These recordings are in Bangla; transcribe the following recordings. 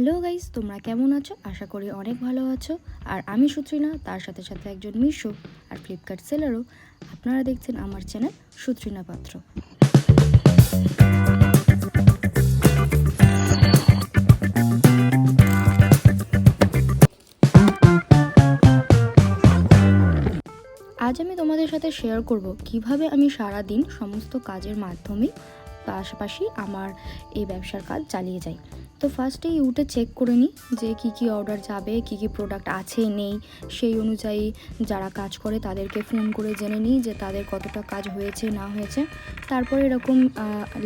হ্যালো গাইস, তোমরা কেমন আছো? আশা করি অনেক ভালো আছো। আর আমি সুত্রিনা, তার সাথে সাথে একজন মিশো আর ফ্লিপকার্ট সেলারও আপনারা দেখছেন আমার চ্যানেল সুত্রিনা পাত্র। আজ আমি তোমাদের সাথে শেয়ার করব কীভাবে আমি সারা দিন সমস্ত কাজের মাধ্যমে পাশাপাশি আমার এই ব্যবসার কাজ চালিয়ে যাই। তো ফার্স্টেই উঠে চেক করে নিই যে কি কি অর্ডার যাবে, কি কি প্রোডাক্ট আছে, নেই। সেই অনুযায়ী যারা কাজ করে তাদেরকে ফোন করে জেনে নিই যে তাদের কতটা কাজ হয়েছে, না হয়েছে। তারপরে এরকম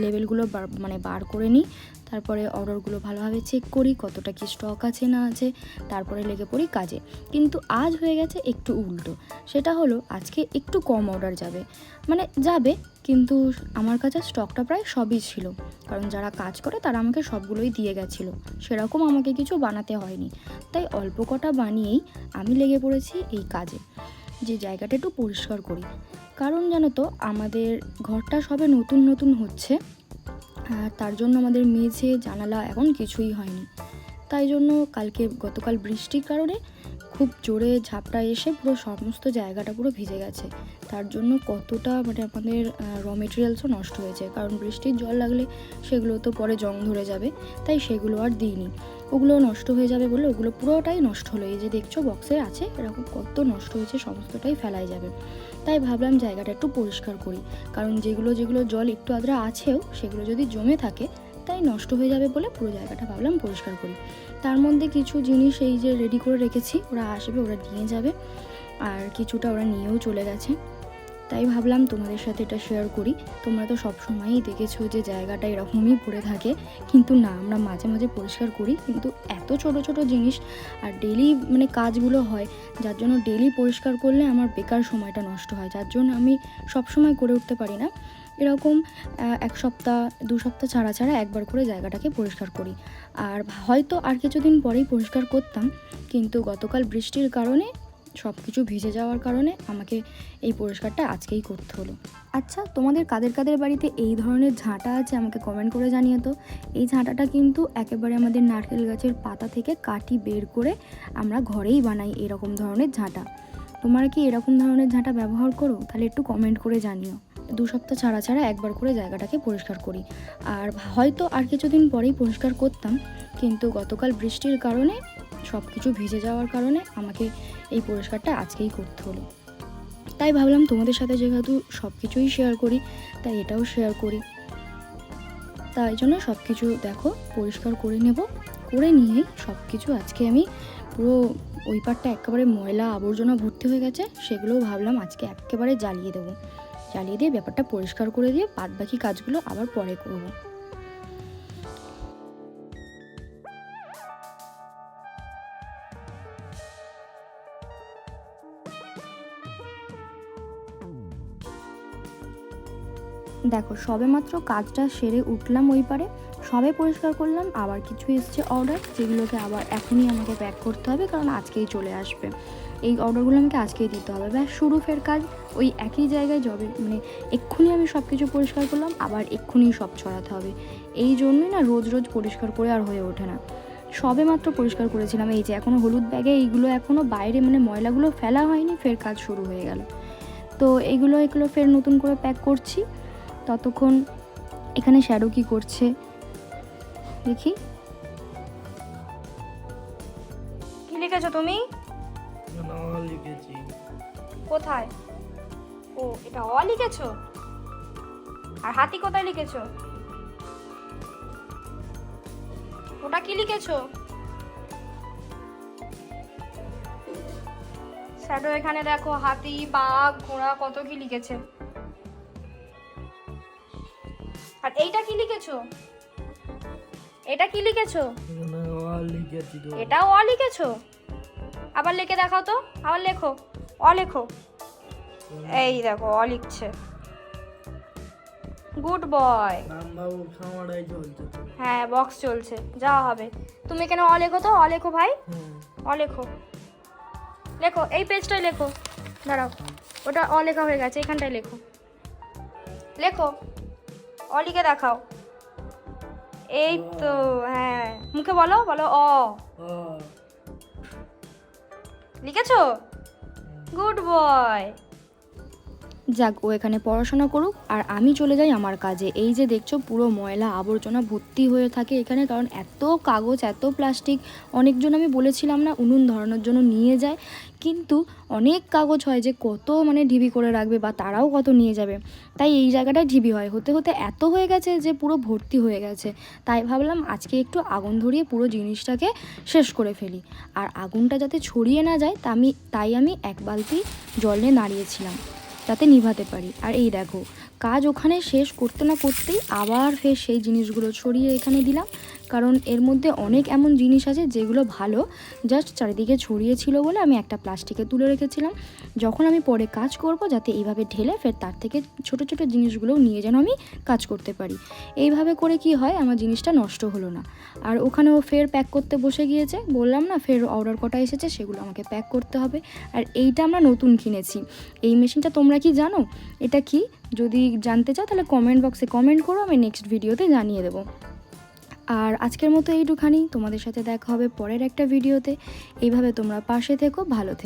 লেভেলগুলো মানে বার করে নিই তারপরে অর্ডারগুলো ভালোভাবে চেক করি, কতটা কি স্টক আছে, না আছে। তারপরে লেগে পড়ি কাজে। কিন্তু আজ হয়ে গেছে একটু উল্টো। সেটা হলো, আজকে একটু কম অর্ডার যাবে। মানে যাবে কিন্তু আমার কাছে স্টকটা প্রায় সবই ছিল। কারণ যারা কাজ করে তারা আমাকে সবগুলোই দিয়ে গেছিল। সেরকম আমাকে কিছু বানাতে হয়নি। তাই অল্প কটা বানিয়েই আমি লেগে পড়েছি এই কাজে। যে জায়গাটা একটু পরিষ্কার করি। কারণ জানো তো, আমাদের ঘরটা সবে নতুন নতুন হচ্ছে। তার জন্য আমাদের মেঝে, জানালা এখন কিছুই হয়নি। তাই জন্য কালকে গতকাল বৃষ্টির কারণে খুব জোরে ঝাপটা এসে পুরো সমস্ত জায়গাটা পুরো ভিজে গেছে। তার জন্য কতটা মানে আমাদের র মেটেরিয়ালসও নষ্ট হয়েছে কারণ বৃষ্টির জল লাগলে সেগুলো তো পরে জং ধরে যাবে, তাই সেগুলো আর দিইনি। ওগুলো নষ্ট হয়ে যাবে বলে ওগুলো পুরোটাই নষ্ট হলো। এই যে দেখছ বক্সে আছে, এরকম কত নষ্ট হয়েছে, সমস্তটাই ফেলাই যাবে। তাই ভাবলাম জায়গাটা একটু পরিষ্কার করি। কারণ যেগুলো যেগুলো জল একটু আদ্রা আছেও, সেগুলো যদি জমে থাকে তাই নষ্ট হয়ে যাবে বলে পুরো জায়গাটা ভাবলাম পরিষ্কার করি। তার মধ্যে কিছু জিনিস এই যে রেডি করে রেখেছি, ওরা আসবে, ওরা নিয়ে যাবে। আর কিছুটা ওরা নিয়েও চলে গেছে। তাই ভাবলাম তোমাদের সাথে এটা শেয়ার করি। তোমরা তো সব সময়ই দেখেছ যে জায়গাটা এরকমই পড়ে থাকে। কিন্তু না, আমরা মাঝে মাঝে পরিষ্কার করি। কিন্তু এত ছোট ছোট জিনিস আর ডেলি মানে কাজগুলো হয়, যার জন্য ডেলি পরিষ্কার করলে আমার বেকার সময়টা নষ্ট হয়। যার জন্য আমি সব সময় করে উঠতে পারি না। এরকম এক সপ্তাহ, দু সপ্তাহ ছাড়া ছাড়া একবার করে জায়গাটাকে পরিষ্কার করি। আর হয়তো আর কিছুদিন পরেই পরিষ্কার করতাম, কিন্তু গতকাল বৃষ্টির কারণে সব কিছু ভিজে যাওয়ার কারণে আমাকে এই পরিষ্কারটা আজকেই করতে হলো। আচ্ছা তোমাদের কাদের কাদের বাড়িতে এই ধরনের ঝাঁটা আছে আমাকে কমেন্ট করে জানিয়ে তো এই ঝাঁটাটা কিন্তু একেবারে আমাদের নারকেল গাছের পাতা থেকে কাটি বের করে আমরা ঘরেই বানাই এরকম ধরনের ঝাঁটা। তোমরা কি এরকম ধরনের ঝাঁটা ব্যবহার করো? তাহলে একটু কমেন্ট করে জানিও। দু সপ্তাহ ছাড়া ছাড়া একবার করে জায়গাটাকে পরিষ্কার করি। আর হয়তো আর কিছুদিন পরেই পরিষ্কার করতাম, কিন্তু গতকাল বৃষ্টির কারণে সব কিছু ভিজে যাওয়ার কারণে আমাকে এই পরিষ্কারটা আজকেই করতে হলো। তাই ভাবলাম তোমাদের সাথে যেহেতু সব কিছুই শেয়ার করি, তাই এটাও শেয়ার করি। তাই জন্য সব কিছু দেখো, পরিষ্কার করে নেব। করে নিয়েই সব কিছু আজকে আমি পুরো ওই পারটা একেবারে ময়লা আবর্জনা ভর্তি হয়ে গেছে, সেগুলোও ভাবলাম আজকে একেবারে জ্বালিয়ে দেবো। জ্বালিয়ে দিয়ে ব্যাপারটা পরিষ্কার করে দিয়ে বাদ বাকি কাজগুলো আবার পরে করব। দেখো সবে মাত্র কাজটা সেরে উঠলাম ওই পারে। সবে পরিষ্কার করলাম, আবার কিছু এসছে অর্ডার যেগুলোকে আবার এখনই আমাকে প্যাক করতে হবে, কারণ আজকেই চলে আসবে। এই অর্ডারগুলো আমাকে আজকেই দিতে হবে। ব্যাস, শুরু ফের কাজ, ওই একই জায়গায় যাবে মানে এক্ষুনি আমি সব কিছু পরিষ্কার করলাম, আবার এক্ষুনি সব ছড়াতে হবে। এই জন্যই না রোজ রোজ পরিষ্কার করে আর হয়ে ওঠে না। সবে মাত্র পরিষ্কার করেছিলাম, এই যে এখনও হলুদ ব্যাগে এইগুলো এখনও বাইরে মানে ময়লাগুলো ফেলা হয়নি, ফের কাজ শুরু হয়ে গেল। তো এইগুলো এগুলো ফের নতুন করে প্যাক করছি। ততক্ষণ এখানে শ্যাডো কি করছে, দেখি। কি লিখেছো তুমি? লিখেছি। কোথায়? ও এটা অ লিখেছো? আর হাতি কোথায় লিখেছো? ওটা কি লিখেছো? শ্যাডো এখানে দেখো হাতি বাঘ ঘোড়া কত কি লিখেছে। আর এইটা কি লিখেছো? এটা কি লিখেছো? এটাও অ লিখেছো? আবার লিখে দেখাও তো আবার লেখো অ লেখো। এই দেখো অ লিখছে। Good boy. হ্যাঁ বক্স চলছে যাওয়া হবে। তুমি কেন অ লেখো তো? অ লেখো ভাই। অ লেখো। লেখো এই পেজটাই লেখো। দাঁড়াও ওটা অ লেখা হয়ে গেছে এখানটায় লেখো। লেখো অ লিখে দেখাও। এই তো হ্যাঁ মুখে বলো বলো অ। লিখেছো? গুড বয় যাক, ও এখানে পড়াশোনা করুক আর আমি চলে যাই আমার কাজে। এই যে দেখছ, পুরো ময়লা আবর্জনা ভর্তি হয়ে থাকে এখানে, কারণ এত কাগজ, এত প্লাস্টিক, অনেকজন আমি বলেছিলাম না, উনুন ধরানোর জন্য নিয়ে যায়। কিন্তু অনেক কাগজ হয় যে কত মানে ঢিবি করে রাখবে বা তারাও কত নিয়ে যাবে। তাই এই জায়গাটায় ঢিবি হয়। হতে হতে এত হয়ে গেছে যে পুরো ভর্তি হয়ে গেছে। তাই ভাবলাম আজকে একটু আগুন ধরিয়ে পুরো জিনিসটাকে শেষ করে ফেলি। আর আগুনটা যাতে ছড়িয়ে না যায়, তা আমি, তাই আমি এক বালতি জল নিয়ে দাঁড়িয়েছিলাম। যাতে নিভাতে পারি। আর এই দেখো, কাজ ওখানে শেষ করতে না করতেই আবার ফের সেই জিনিসগুলো ছড়িয়ে এখানে দিলাম। কারণ এর মধ্যে অনেক এমন জিনিস আছে যেগুলো ভালো জাস্ট চারিদিকে ছড়িয়ে ছিল বলে আমি একটা প্লাস্টিকে তুলে রেখেছিলাম। যখন আমি পরে কাজ করব যাতে এইভাবে ঢেলে ফের তার থেকে ছোট ছোট জিনিসগুলোও নিয়ে যেন আমি কাজ করতে পারি। এইভাবে করে কি হয়, আমার জিনিসটা নষ্ট হলো না। আর ওখানে ও ফের প্যাক করতে বসে গিয়েছে। বললাম না, ফের অর্ডার কটা এসেছে সেগুলো আমাকে প্যাক করতে হবে। আর এইটা আমরা নতুন কিনেছি। এই মেশিনটা তোমরা কি জানো? এটা কি? যদি জানতে চাও তাহলে কমেন্ট বক্সে কমেন্ট করো, আমি নেক্সট ভিডিওতে জানিয়ে দেবো। আর আজকের মতো এইটুখানি। তোমাদের সাথে দেখা হবে পরের একটা ভিডিওতে। এইভাবে তোমরা পাশে থেকো, ভালো থেকো।